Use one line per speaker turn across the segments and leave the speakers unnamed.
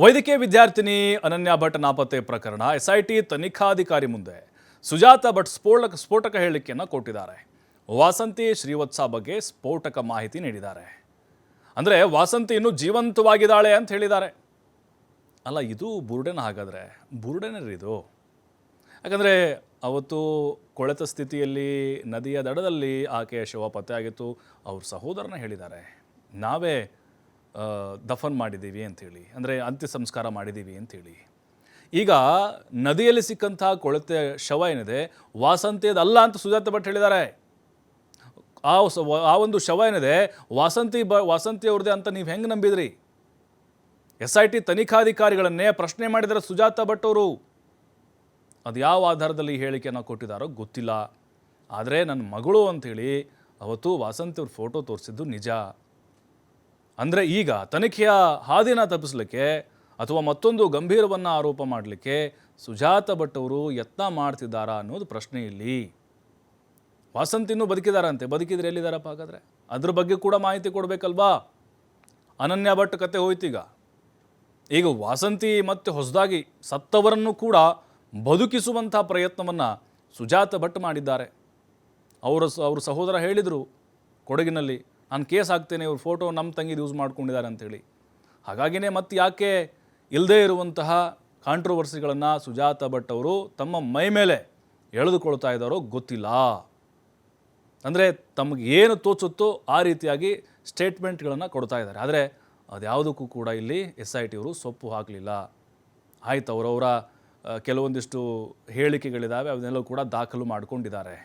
ವೈದ್ಯಕೀಯ ವಿದ್ಯಾರ್ಥಿನಿ ಅನನ್ಯ ಭಟ್ ನಾಪತ್ತೆ ಪ್ರಕರಣ. ಎಸ್ಐಟಿ ತನಿಖಾಧಿಕಾರಿ ಮುಂದೆ. ಸುಜಾತ ಭಟ್ ಸ್ಫೋಟಕ ಸ್ಫೋಟಕ ಹೇಳಿಕೆಯನ್ನು ಕೊಟ್ಟಿದ್ದಾರೆ. ವಾಸಂತಿ ಶ್ರೀವತ್ಸ ಬಗ್ಗೆ ಸ್ಫೋಟಕ ಮಾಹಿತಿ ನೀಡಿದ್ದಾರೆ. ಅಂದರೆ ವಾಸಂತಿ ಇನ್ನೂ ಜೀವಂತವಾಗಿದ್ದಾಳೆ ಅಂತ ಹೇಳಿದ್ದಾರೆ. ಅಲ್ಲ, ಇದು ಬುರುಡೆನ ಹಾಗಾದರೆ? ಬುರುಡೆನ ರೀ ಇದು? ಯಾಕಂದರೆ ಅವತ್ತು ಕೊಳೆತ ಸ್ಥಿತಿಯಲ್ಲಿ, ನದಿಯ ದಡದಲ್ಲಿ ಆಕೆಯ ಶವ ಪತ್ತೆಯಾಗಿತ್ತು ಅವ್ರ ಸಹೋದರನ ಹೇಳಿದ್ದಾರೆ. ನಾವೇ ದಫನ್ ಮಾಡಿದ್ದೀವಿ ಅಂಥೇಳಿ ಅಂದರೆ ಅಂತ್ಯ ಸಂಸ್ಕಾರ ಮಾಡಿದ್ದೀವಿ ಅಂಥೇಳಿ ಈಗ ನದಿಯಲ್ಲಿ ಸಿಕ್ಕಂತಹ ಕೊಳತೆ ಶವ ಏನಿದೆ, ವಾಸಂತಿಯದಲ್ಲ ಅಂತ ಸುಜಾತ ಭಟ್ ಹೇಳಿದ್ದಾರೆ. ಆ ಆ ಒಂದು ಶವ ಏನಿದೆ, ವಾಸಂತಿ ಬ ವಾಸಂತಿ ಅವ್ರದ್ದೇ ಅಂತ ನೀವು ಹೆಂಗೆ ನಂಬಿದ್ರಿ? ಎಸ್ ಐ ಟಿ ತನಿಖಾಧಿಕಾರಿಗಳನ್ನೇ ಪ್ರಶ್ನೆ ಮಾಡಿದರೆ ಸುಜಾತ ಭಟ್ ಅವರು. ಅದು ಯಾವ ಆಧಾರದಲ್ಲಿ ಹೇಳಿಕೆಯನ್ನು ಕೊಟ್ಟಿದ್ದಾರೋ ಗೊತ್ತಿಲ್ಲ. ಆದರೆ ನನ್ನ ಮಗಳು ಅಂಥೇಳಿ ಅವತ್ತು ವಾಸಂತಿ ಅವ್ರ ಫೋಟೋ ತೋರಿಸಿದ್ದು ನಿಜ. ಅಂದರೆ ಈಗ ತನಿಖೆಯ ಹಾದಿನ ತಪ್ಪಿಸಲಿಕ್ಕೆ ಅಥವಾ ಮತ್ತೊಂದು ಗಂಭೀರವನ್ನು ಆರೋಪ ಮಾಡಲಿಕ್ಕೆ ಸುಜಾತ ಭಟ್ ಅವರು ಯತ್ನ ಮಾಡ್ತಿದ್ದಾರಾ ಅನ್ನೋದು ಪ್ರಶ್ನೆ ಇಲ್ಲಿ. ವಾಸಂತಿನೂ ಬದುಕಿದಾರಂತೆ. ಬದುಕಿದ್ರೆ ಎಲ್ಲಿದ್ದಾರಪ್ಪ ಹಾಗಾದರೆ ಅದ್ರ ಬಗ್ಗೆ ಕೂಡ ಮಾಹಿತಿ ಕೊಡಬೇಕಲ್ವಾ? ಅನನ್ಯ ಭಟ್ ಕತೆ ಹೋಯ್ತೀಗ. ಈಗ ವಾಸಂತಿ ಮತ್ತೆ ಹೊಸದಾಗಿ ಸತ್ತವರನ್ನು ಕೂಡ ಬದುಕಿಸುವಂಥ ಪ್ರಯತ್ನವನ್ನು ಸುಜಾತ ಭಟ್ ಮಾಡಿದ್ದಾರೆ. ಅವರು ಅವ್ರ ಸಹೋದರ ಹೇಳಿದರು ಕೊಡಗಿನಲ್ಲಿ. ನಾನು ಕೇಸ್ ಹಾಕ್ತೇನೆ, ಇವ್ರ ಫೋಟೋ ನಮ್ಮ ತಂಗಿದು ಯೂಸ್ ಮಾಡ್ಕೊಂಡಿದ್ದಾರೆ ಅಂಥೇಳಿ ಹಾಗಾಗಿನೇ ಮತ್ತೆ ಯಾಕೆ ಇಲ್ಲದೇ ಇರುವಂತಹ ಕಾಂಟ್ರವರ್ಸಿಗಳನ್ನು ಸುಜಾತ ಭಟ್ ಅವರು ತಮ್ಮ ಮೈ ಮೇಲೆ ಎಳೆದುಕೊಳ್ತಾ ಇದ್ದಾರೋ ಗೊತ್ತಿಲ್ಲ. ಅಂದರೆ ತಮಗೆ ಏನು ತೋಚುತ್ತೋ ಆ ರೀತಿಯಾಗಿ ಸ್ಟೇಟ್ಮೆಂಟ್ಗಳನ್ನು ಕೊಡ್ತಾ ಇದ್ದಾರೆ. ಆದರೆ ಅದ್ಯಾವುದಕ್ಕೂ ಕೂಡ ಇಲ್ಲಿ ಎಸ್ ಐ ಟಿ ಅವರು ಸೊಪ್ಪು ಹಾಕಲಿಲ್ಲ. ಆಯ್ತು ಅವರವರ ಕೆಲವೊಂದಿಷ್ಟು ಹೇಳಿಕೆಗಳಿದ್ದಾವೆ ಅವನ್ನೆಲ್ಲವೂ ಕೂಡ ದಾಖಲು ಮಾಡಿಕೊಂಡಿದ್ದಾರೆ.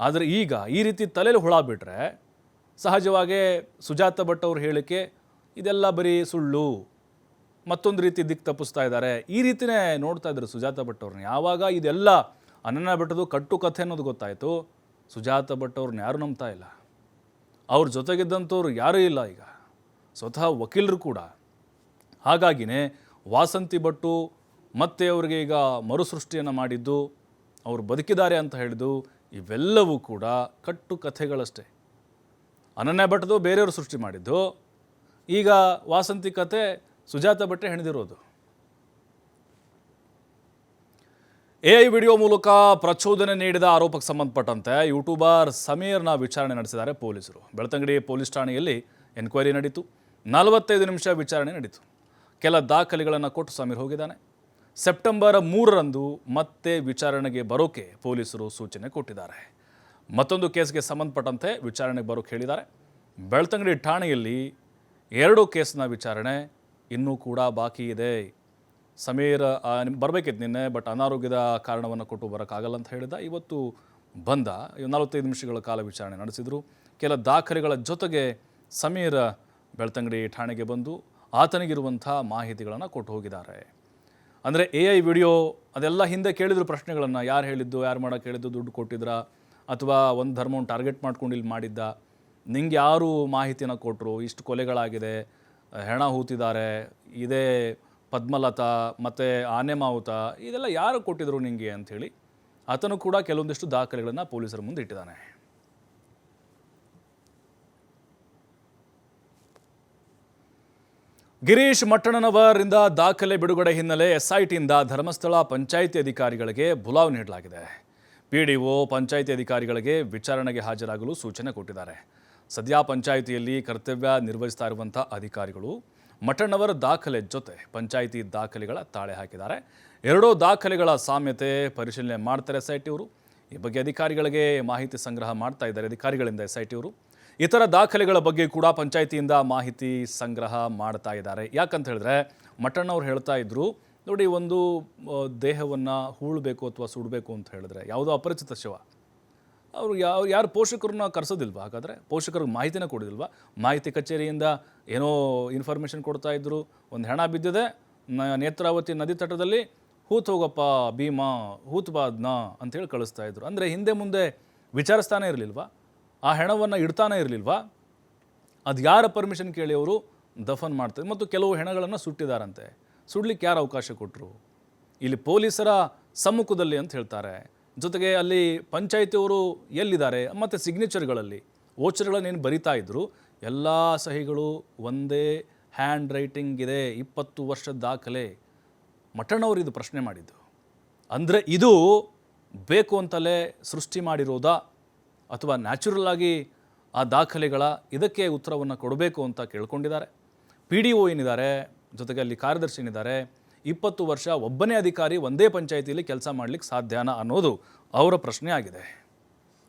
ಆದರೆ ಈಗ ಈ ರೀತಿ ತಲೆಯಲ್ಲಿ ಹುಳ ಬಿಟ್ಟರೆ ಸಹಜವಾಗೇ ಸುಜಾತ ಭಟ್ ಅವ್ರ ಹೇಳಿಕೆ, ಇದೆಲ್ಲ ಬರೀ ಸುಳ್ಳು. ಮತ್ತೊಂದು ರೀತಿ ದಿಕ್ಕು ತಪ್ಪಿಸ್ತಾ ಇದ್ದಾರೆ. ಈ ರೀತಿನೇ ನೋಡ್ತಾ ಇದ್ದರು ಸುಜಾತ ಭಟ್ ಅವ್ರನ್ನ. ಯಾವಾಗ ಇದೆಲ್ಲ ಅನನ್ನ ಭಟ್ಟದು ಕಟ್ಟು ಕಥೆ ಅನ್ನೋದು ಗೊತ್ತಾಯಿತು, ಸುಜಾತ ಭಟ್ ಅವ್ರನ್ನ ಯಾರು ನಂಬ್ತಾ ಇಲ್ಲ. ಅವ್ರ ಜೊತೆಗಿದ್ದಂಥವ್ರು ಯಾರೂ ಇಲ್ಲ ಈಗ. ಸ್ವತಃ ವಕೀಲರು ಕೂಡ. ಹಾಗಾಗಿನೇ ವಾಸಂತಿ ಭಟ್ಟು ಮತ್ತೆ ಅವರಿಗೆ ಈಗ ಮರುಸೃಷ್ಟಿಯನ್ನು ಮಾಡಿದ್ದು, ಅವರು ಬದುಕಿದ್ದಾರೆ ಅಂತ ಹೇಳಿದ್ದು, ಇವೆಲ್ಲವೂ ಕೂಡ ಕಟ್ಟು ಕಥೆಗಳಷ್ಟೇ. ಅನನ್ಯ ಭಟ್ದು ಬೇರೆಯವರು ಸೃಷ್ಟಿ ಮಾಡಿದ್ದು. ಈಗ ವಾಸಂತಿ ಕತೆ ಸುಜಾತ ಭಟ್ಟೆ ಹೆಣೆದಿರೋದು. ಎ ಐ ವಿಡಿಯೋ ಮೂಲಕ ಪ್ರಚೋದನೆ ನೀಡಿದ ಆರೋಪಕ್ಕೆ ಸಂಬಂಧಪಟ್ಟಂತೆ ಯೂಟ್ಯೂಬರ್ ಸಮೀರ್ನ ವಿಚಾರಣೆ ನಡೆಸಿದ್ದಾರೆ ಪೊಲೀಸರು. ಬೆಳ್ತಂಗಡಿ ಪೊಲೀಸ್ ಠಾಣೆಯಲ್ಲಿ ಎನ್ಕ್ವೈರಿ ನಡೀತು. ನಲವತ್ತೈದು ನಿಮಿಷ ವಿಚಾರಣೆ ನಡೀತು. ಕೆಲ ದಾಖಲೆಗಳನ್ನು ಕೊಟ್ಟು ಸಮೀರ್ ಹೋಗಿದ್ದಾನೆ. ಸೆಪ್ಟೆಂಬರ್ ಮೂರರಂದು ಮತ್ತೆ ವಿಚಾರಣೆಗೆ ಬರೋಕೆ ಪೊಲೀಸರು ಸೂಚನೆ ಕೊಟ್ಟಿದ್ದಾರೆ. ಮತ್ತೊಂದು ಕೇಸ್ಗೆ ಸಂಬಂಧಪಟ್ಟಂತೆ ವಿಚಾರಣೆಗೆ ಬರೋಕೆ ಹೇಳಿದ್ದಾರೆ. ಬೆಳ್ತಂಗಡಿ ಠಾಣೆಯಲ್ಲಿ ಎರಡು ಕೇಸ್ನ ವಿಚಾರಣೆ ಇನ್ನೂ ಕೂಡ ಬಾಕಿ ಇದೆ. ಸಮೀರ್ ಬರಬೇಕಿತ್ತು ನಿನ್ನೆ, ಬಟ್ ಅನಾರೋಗ್ಯದ ಕಾರಣವನ್ನು ಕೊಟ್ಟು ಬರೋಕ್ಕಾಗಲ್ಲ ಅಂತ ಹೇಳಿದ ಇವತ್ತು ಬಂದ ನಲವತ್ತೈದು ನಿಮಿಷಗಳ ಕಾಲ ವಿಚಾರಣೆ ನಡೆಸಿದರು. ಕೆಲ ದಾಖಲೆಗಳ ಜೊತೆಗೆ ಸಮೀರ್ ಬೆಳ್ತಂಗಡಿ ಠಾಣೆಗೆ ಬಂದು ಆತನಿಗಿರುವಂಥ ಮಾಹಿತಿಗಳನ್ನು ಕೊಟ್ಟು ಹೋಗಿದ್ದಾರೆ. ಅಂದರೆ ಎ ಐ ವಿಡಿಯೋ ಅದೆಲ್ಲ ಹಿಂದೆ ಕೇಳಿದ್ರು ಪ್ರಶ್ನೆಗಳನ್ನು. ಯಾರು ಹೇಳಿದ್ದು, ಯಾರು ಮಾಡೋಕ್ಕೆ ಹೇಳಿದ್ದು, ದುಡ್ಡು ಕೊಟ್ಟಿದ್ರಾ? ಅಥವಾ ಒಂದು ಧರ್ಮವನ್ನು ಟಾರ್ಗೆಟ್ ಮಾಡ್ಕೊಂಡು ಇಲ್ಲಿ ಮಾಡಿದ್ದ, ನಿಂಗೆ ಯಾರು ಮಾಹಿತಿನ ಕೊಟ್ಟರು ಇಷ್ಟು ಕೊಲೆಗಳಾಗಿದೆ, ಹೆಣ ಹೂತಿದ್ದಾರೆ, ಇದೇ ಪದ್ಮಲತಾ, ಮತ್ತು ಆನೆ ಮಾವುತ, ಇದೆಲ್ಲ ಯಾರು ಕೊಟ್ಟಿದ್ರು ನಿಮಗೆ ಅಂಥೇಳಿ ಆತನು ಕೂಡ ಕೆಲವೊಂದಿಷ್ಟು ದಾಖಲೆಗಳನ್ನು ಪೊಲೀಸರ ಮುಂದೆ ಇಟ್ಟಿದ್ದಾನೆ. ಗಿರೀಶ್ ಮಟ್ಟಣ್ಣನವರಿಂದ ದಾಖಲೆ ಬಿಡುಗಡೆ ಹಿನ್ನೆಲೆ ಎಸ್ಐಟಿಯಿಂದ ಧರ್ಮಸ್ಥಳ ಪಂಚಾಯಿತಿ ಅಧಿಕಾರಿಗಳಿಗೆ ಬುಲಾವ್ ನೀಡಲಾಗಿದೆ. ಪಿಡಿಒ ಪಂಚಾಯಿತಿ ಅಧಿಕಾರಿಗಳಿಗೆ ವಿಚಾರಣೆಗೆ ಹಾಜರಾಗಲು ಸೂಚನೆ ಕೊಟ್ಟಿದ್ದಾರೆ. ಸದ್ಯ ಪಂಚಾಯಿತಿಯಲ್ಲಿ ಕರ್ತವ್ಯ ನಿರ್ವಹಿಸ್ತಾ ಇರುವಂಥ ಅಧಿಕಾರಿಗಳು ಮಠಣ್ಣವರ ದಾಖಲೆ ಜೊತೆ ಪಂಚಾಯಿತಿ ದಾಖಲೆಗಳ ತಾಳೆ ಹಾಕಿದ್ದಾರೆ. ಎರಡೂ ದಾಖಲೆಗಳ ಸಾಮ್ಯತೆ ಪರಿಶೀಲನೆ ಮಾಡ್ತಾರೆ ಎಸ್ ಐ ಟಿ ಅವರು. ಈ ಬಗ್ಗೆ ಅಧಿಕಾರಿಗಳಿಗೆ ಮಾಹಿತಿ ಸಂಗ್ರಹ ಮಾಡ್ತಾ ಇದ್ದಾರೆ ಅಧಿಕಾರಿಗಳಿಂದ ಎಸ್ ಐ ಟಿ ಅವರು. ಇತರ ದಾಖಲೆಗಳ ಬಗ್ಗೆ ಕೂಡ ಪಂಚಾಯಿತಿಯಿಂದ ಮಾಹಿತಿ ಸಂಗ್ರಹ ಮಾಡ್ತಾ ಇದ್ದಾರೆ. ಯಾಕಂತ ಹೇಳಿದ್ರೆ ಮಠಣ್ಣವ್ರು ಹೇಳ್ತಾ ಇದ್ರು ನೋಡಿ, ಒಂದು ದೇಹವನ್ನು ಹೂಳಬೇಕು ಅಥವಾ ಸುಡಬೇಕು ಅಂತ ಹೇಳಿದ್ರೆ ಯಾವುದೋ ಅಪರಿಚಿತ ಶವ. ಅವರು ಯಾವ ಯಾರು ಪೋಷಕರನ್ನ ಕರೆಸೋದಿಲ್ವಾ? ಹಾಗಾದರೆ ಪೋಷಕರಿಗೆ ಮಾಹಿತಿನ ಕೊಡೋದಿಲ್ವ? ಮಾಹಿತಿ ಕಚೇರಿಯಿಂದ ಏನೋ ಇನ್ಫಾರ್ಮೇಷನ್ ಕೊಡ್ತಾ ಇದ್ದರು ಒಂದು ಹೆಣ ಬಿದ್ದಿದೆ ನೇತ್ರಾವತಿ ನದಿ ತಟದಲ್ಲಿ ಹೂತ್ ಹೋಗಪ್ಪ, ಭೀಮಾ, ಹೂತ್ ಬಾದ್ನ ಅಂತೇಳಿ ಕಳಿಸ್ತಾ ಇದ್ರು. ಅಂದರೆ ಹಿಂದೆ ಮುಂದೆ ವಿಚಾರಿಸ್ತಾನೆ ಇರಲಿಲ್ವ? ಆ ಹೆಣವನ್ನು ಇಡ್ತಾನೆ ಇರಲಿಲ್ವ? ಅದು ಯಾರ ಪರ್ಮಿಷನ್ ಕೇಳಿ ಅವರು ದಫನ್ ಮಾಡ್ತಾರೆ ಮತ್ತು ಕೆಲವು ಹೆಣಗಳನ್ನು ಸುಟ್ಟಿದ್ದಾರಂತೆ ಸುಡ್ಲಿಕ್ಕೆ ಯಾರು ಅವಕಾಶ ಕೊಟ್ಟರು ಇಲ್ಲಿ ಪೊಲೀಸರ ಸಮ್ಮುಖದಲ್ಲಿ ಅಂತ ಹೇಳ್ತಾರೆ. ಜೊತೆಗೆ ಅಲ್ಲಿ ಪಂಚಾಯಿತಿಯವರು ಎಲ್ಲಿದ್ದಾರೆ? ಮತ್ತು ಸಿಗ್ನೇಚರ್ಗಳಲ್ಲಿ ಓಚರ್ಗಳನ್ನೇನು ಬರಿತಾ ಇದ್ದರು ಎಲ್ಲ ಸಹಿಗಳು ಒಂದೇ ಹ್ಯಾಂಡ್ ರೈಟಿಂಗ್ ಇದೆ. ಇಪ್ಪತ್ತು ವರ್ಷದ ದಾಖಲೆ. ಮಠಣ್ಣವರು ಇದು ಪ್ರಶ್ನೆ ಮಾಡಿದ್ದು. ಅಂದರೆ ಇದು ಬೇಕು ಅಂತಲೇ ಸೃಷ್ಟಿ ಮಾಡಿರೋದಾ? ಅಥವಾ ನ್ಯಾಚುರಲ್ ಆಗಿ ಆ ದಾಖಲೆಗಳ ಇದಕ್ಕೆ ಉತ್ತರವನ್ನು ಕೊಡಬೇಕು ಅಂತ ಕೇಳ್ಕೊಂಡಿದ್ದಾರೆ. ಪಿ ಡಿ ಒ ಏನಿದ್ದಾರೆ? ಜೊತೆಗೆ ಅಲ್ಲಿ ಕಾರ್ಯದರ್ಶಿನಿದ್ದಾರೆ ಇಪ್ಪತ್ತು ವರ್ಷ ಒಬ್ಬನೇ ಅಧಿಕಾರಿ ಒಂದೇ ಪಂಚಾಯಿತಿಯಲ್ಲಿ ಕೆಲಸ ಮಾಡಲಿಕ್ಕೆ ಸಾಧ್ಯನಾ ಅನ್ನೋದು ಅವರ ಪ್ರಶ್ನೆ ಆಗಿದೆ